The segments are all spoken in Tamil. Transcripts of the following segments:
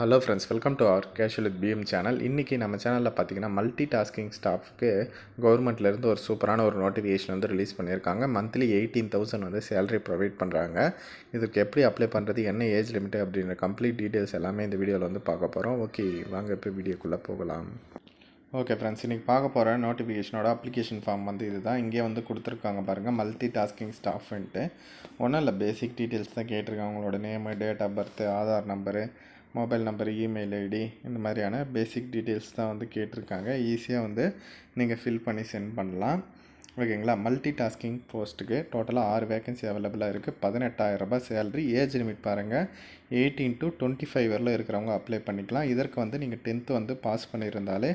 Hello friends welcome to our casual with PM channel இன்றைக்கி நம்ம சேனலில் பார்த்தீங்கன்னா மல்டி டாஸ்கிங் ஸ்டாஃப்க்கு கவர்மெண்ட்லேருந்து ஒரு சூப்பரான ஒரு நோட்டிஃபிகேஷன் வந்து ரிலீஸ் பண்ணியிருக்காங்க. மந்த்லி எயிட்டீன் தௌசண்ட் வந்து சேலரி ப்ரொவைட் பண்ணுறாங்க இதுக்கு எப்படி அப்ளை பண்ணுறது என்ன ஏஜ் லிமிட் அப்படின்ற கம்ப்ளீட் டீட்டெயில்ஸ் எல்லாமே இந்த வீடியோவில் வந்து பார்க்க போகிறோம் ஓகே வாங்க இப்போ வீடியோக்குள்ளே போகலாம். ஓகே ஃப்ரெண்ட்ஸ் இன்றைக்கி பார்க்க போகிற நோட்டிஃபிகேஷனோட அப்ளிகேஷன் ஃபார்ம் வந்து இதுதான். இங்கே வந்து கொடுத்துருக்காங்க பாருங்கள் மல்டி டாஸ்கிங் ஸ்டாஃப்ன்ட்டு ஒன்றும் இல்லை பேசிக் டீட்டெயில்ஸ் தான் கேட்டிருக்காங்க. உங்களோட name date of birth Aadhaar number mobile number email ID இந்த மாதிரியான பேசிக் டீட்டெயில்ஸ் தான் வந்து கேட்டிருக்காங்க. ஈஸியாக வந்து நீங்கள் ஃபில் பண்ணி சென்ட் பண்ணலாம். ஓகேங்களா? மல்டி டாஸ்கிங் போஸ்ட்டுக்கு டோட்டலாக ஆறு வேகன்சி அவைலபிளாக இருக்குது பதினெட்டாயிரம் ரூபாய் சேலரி ஏஜ் லிமிட் பாருங்கள் எயிட்டீன் டு டுவெண்ட்டி ஃபைவ் வரல இருக்கிறவங்க அப்ளை பண்ணிக்கலாம். இதற்கு வந்து நீங்கள் டென்த்து வந்து பாஸ் பண்ணியிருந்தாலே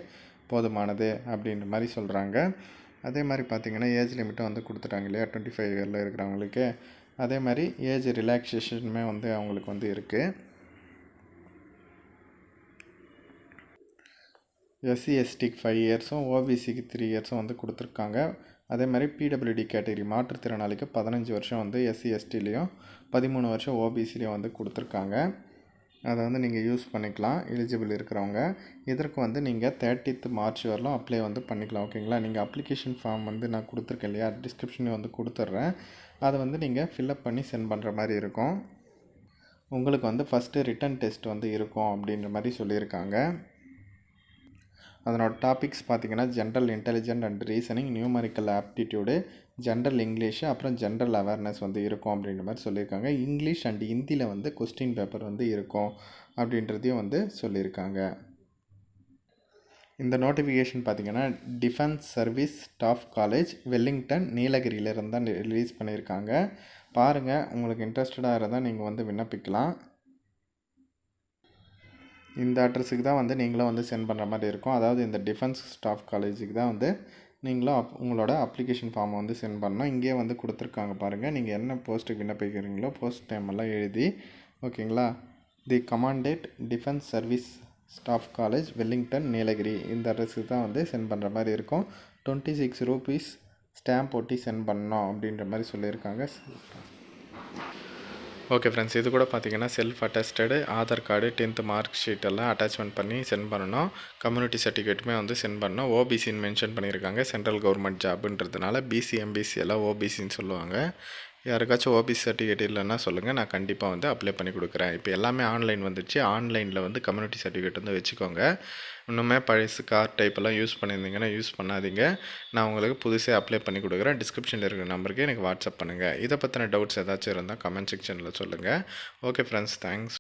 போதுமானது அப்படின்ற மாதிரி சொல்கிறாங்க அதே மாதிரி பார்த்தீங்கன்னா ஏஜ் லிமிட்டும் வந்து கொடுத்துட்டாங்க இல்லையா? டுவெண்ட்டி ஃபைவ் இயரில் இருக்கிறவங்களுக்கு. அதே மாதிரி ஏஜ் ரிலாக்ஸேஷனுமே வந்து அவங்களுக்கு வந்து இருக்குது எஸ்சி எஸ்டிக்கு ஃபைவ் இயர்ஸும் ஓபிசிக்கு த்ரீ இயர்ஸும் வந்து கொடுத்துருக்காங்க. அதே மாதிரி பிடபிள்யூடி கேட்டகரி மாற்றுத்திறனாளிக்கு பதினஞ்சு வருஷம் வந்து எஸ்சி எஸ்டிலையும் பதிமூணு வருஷம் ஓபிசிலையும் வந்து கொடுத்துருக்காங்க. அதை வந்து நீங்கள் யூஸ் பண்ணிக்கலாம் எலிஜிபிள் இருக்கிறவங்க. இதற்கு வந்து நீங்கள் தேர்ட்டித் மார்ச் வரலாம் அப்ளை வந்து பண்ணிக்கலாம் ஓகேங்களா நீங்கள் அப்ளிகேஷன் ஃபார்ம் வந்து நான் கொடுத்துருக்கேன் இல்லையா? டிஸ்கிரிப்ஷனையும் வந்து கொடுத்துட்றேன் அதை வந்து நீங்கள் ஃபில்அப் பண்ணி சென்ட் பண்ணுற மாதிரி இருக்கும். உங்களுக்கு வந்து ஃபஸ்ட்டு ரிட்டன் டெஸ்ட் வந்து இருக்கும் அப்படின்ற மாதிரி சொல்லியிருக்காங்க. அதனோட டாபிக்ஸ் பார்த்தீங்கன்னா general intelligent and reasoning numerical aptitude general English அப்புறம் ஜென்ரல் அவேர்னஸ் வந்து இருக்கும் அப்படின்ற மாதிரி சொல்லியிருக்காங்க. இங்கிலீஷ் அண்ட் ஹிந்தியில் வந்து கொஸ்டின் பேப்பர் வந்து இருக்கும் அப்படின்றதையும் வந்து சொல்லியிருக்காங்க. இந்த நோட்டிஃபிகேஷன் பார்த்தீங்கன்னா defence service staff college Wellington நீலகிரியிலேருந்து தான் ரிலீஸ் பண்ணியிருக்காங்க. பாருங்கள் உங்களுக்கு இன்ட்ரெஸ்டடாக இருந்தால் நீங்கள் வந்து விண்ணப்பிக்கலாம். இந்த அட்ரஸுக்கு தான் வந்து நீங்களும் வந்து சென்ட் பண்ணுற மாதிரி இருக்கும். அதாவது இந்த டிஃபென்ஸ் ஸ்டாஃப் காலேஜுக்கு தான் வந்து நீங்களும் அப் உங்களோட அப்ளிகேஷன் ஃபார்மை வந்து சென்ட் பண்ணணும். இங்கேயே வந்து கொடுத்துருக்காங்க பாருங்கள் நீங்கள் என்ன போஸ்ட்டுக்கு விண்ணப்பிக்கிறீங்களோ போஸ்ட் டைம் எல்லாம் எழுதி ஓகேங்களா? The commandant defence service staff college Wellington Nilgiri. இந்த அட்ரஸுக்கு தான் வந்து சென்ட் பண்ணுற மாதிரி இருக்கும். டுவெண்ட்டி சிக்ஸ் ரூபீஸ் ஸ்டாம்ப் ஒட்டி சென்ட் பண்ணோம் அப்படின்ற மாதிரி சொல்லியிருக்காங்க. ஓகே ஃப்ரெண்ட்ஸ் இது கூட பார்த்தீங்கன்னா self attested Aadhaar card tenth mark sheet எல்லாம் அட்டாச்மெண்ட் பண்ணி சென்ட் பண்ணணும். கம்யூனிட்டி சர்டிஃபிகேட்டுமே வந்து சென்ட் பண்ணணும். ஓபிசின்னு மென்ஷன் பண்ணியிருக்காங்க சென்ட்ரல் கவர்மெண்ட் ஜாப்ன்றதுனால பிசி எம்பிசி எல்லாம் ஓபிசின்னு சொல்லுவாங்க. யாருக்காச்சும் ஓபிசி சர்டிஃபிகேட் இல்லைன்னா சொல்லுங்கள் நான் கண்டிப்பாக வந்து அப்ளை பண்ணி கொடுக்குறேன். இப்போ எல்லாமே ஆன்லைன் வந்துச்சு. ஆன்லைனில் வந்து கம்யூனிட்டி சர்டிஃபிகேட் வந்து வச்சுக்கோங்க. இன்னுமே பழசு கார் டைப்பெல்லாம் யூஸ் பண்ணியிருந்தீங்கன்னா யூஸ் பண்ணாதீங்க. நான் உங்களுக்கு புதுசாக அப்ளை பண்ணி கொடுக்குறேன். டிஸ்கிரிப்ஷனில் இருக்கிற நம்பருக்கு எனக்கு வாட்ஸ்அப் பண்ணுங்கள் இதை பற்றின டவுட்ஸ் ஏதாச்சும் இருந்தால் கமெண்ட் செக்ஷனில் சொல்லுங்கள் ஓகே ஃப்ரெண்ட்ஸ் தேங்க்ஸ்